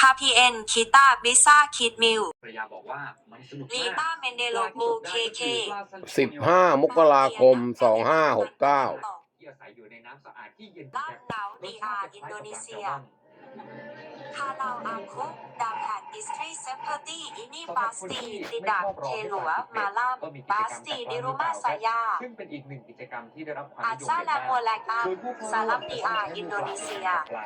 คาพีเอ็นคิต้าบิซ่าคิดมิลภรรยาบอกว่ามันสนุกลีมากต้าเมนเดโลบูเคเคสิบห้ามกราคมสองห้าหกเก้าที่อาศัยอยู่ในน้ำสะอาดที่เย็นล่ามเหลาดีอาร์อินโดนีเซีย คาลาวอาคุกดาแผ่นอิสตรีเซมเพอร์ตี้อินี่ปาสตีดิดาเคหลัวมาลามปาสตีดิรุมาสายา ซึ่งเป็นอีกหนึ่งกิจกรรมที่ได้รับความนิยมอาซาลาโมแลกอาซาลัมดีอาอินโดนีเซียปลา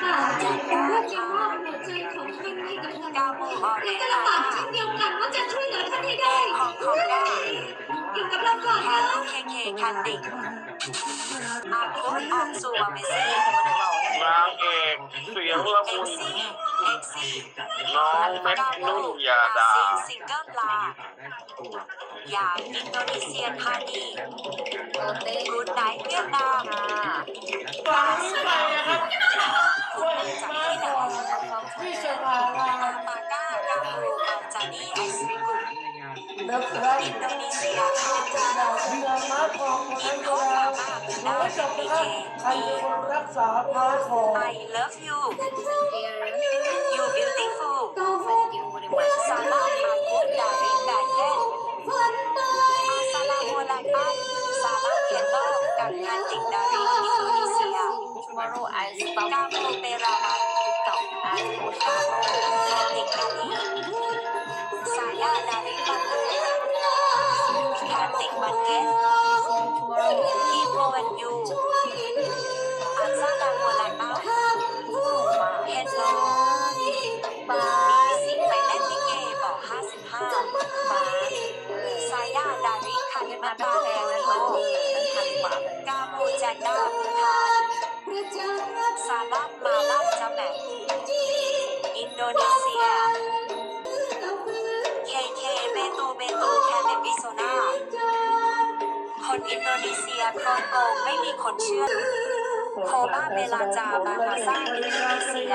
ค่ะจเป็นเรื่องจริงว่าหัวใจของท่านให้กับเรากาโมออเรและนก็ลำบากเช่นเดียวกันว่าจะช่วยเหลือท่านให้ได้ของของแดอยู่กับเราก่อนนะเคเคคันดิ อาคุกออกสู่วาเมซี่นางเอกเสียงละมุนน้องแม็กนุ่นยาดาซิงเกิลลาอย่างอินโดนีเซียนฮานีกูดไนเวียดนามฟังไปนะครับคุณจากที่ไหนที่เชียงรายมาก้ากาโมอัลจานีไอศครีมอินโดนีเซียค่ะอินโดมาม่าน้ำดีเจดี I love you you beautiful ซาลาฮาคุดาริดาเทนอาซาลาโมลาคันซาลาเคนโลกังคันติกดาริอินโดนีเซีย Tomorrow I stop กาโมเปราวัน TikTok I post กาโมคาติกานีาโมจันดาภูพานซาลามมาลาจัมแมกอินโดนีเซียเคเคเบตูเบตูแคเนบิโซนาคนอินโดนีเซียโครโกไม่มีคนเชื่อ โคบาเมลาจาบาฮาซาอินโดนีเซีย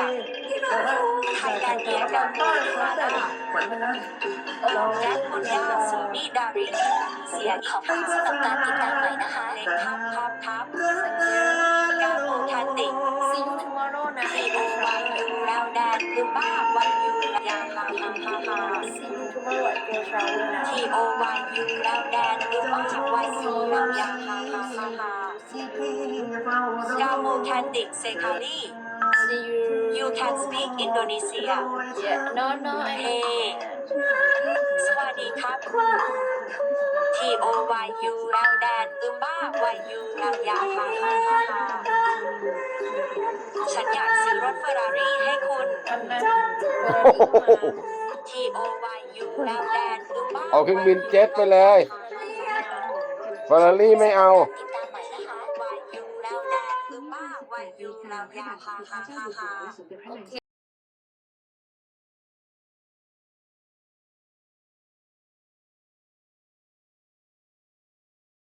ไทยแลนด์เดียกัมพูชาดาและคุณย่าซูนี่ดาริเซียขอบคุณสำหรับการติดตามใหม่นะคะเล็กครับครับครับกาโมแคนติก See you tomorrow นะทีโอวันยูแล้วแดนลูบ้าวันยูยาฮาฮาฮาฮา See you tomorrow at Go Shower นะทีโอวันยูแล้วแดนลูบ้าวันยูแล้วยาฮาฮาฮาฮา กาโมแคนติกเซคาลี See you you can speak Indonesia Yeah no no I Hey สวัสดีครับ T O Y U แล้วแดนอึมบ้า Y U แล้วยาฮาฮาฮาฮาฉันอยากซื้อรถเฟอร์รารี่ให้คุณวันนั้น T O Y U แล้วแดนอึมบ้า เอาเครื่องบินเจ็ตไปเลย ฟารารี่ไม่เอา ดตามใหม่นะคะ Y U แล้วแดนอึมบ้า Y U แล้วยาฮาฮาฮาฮาโอเค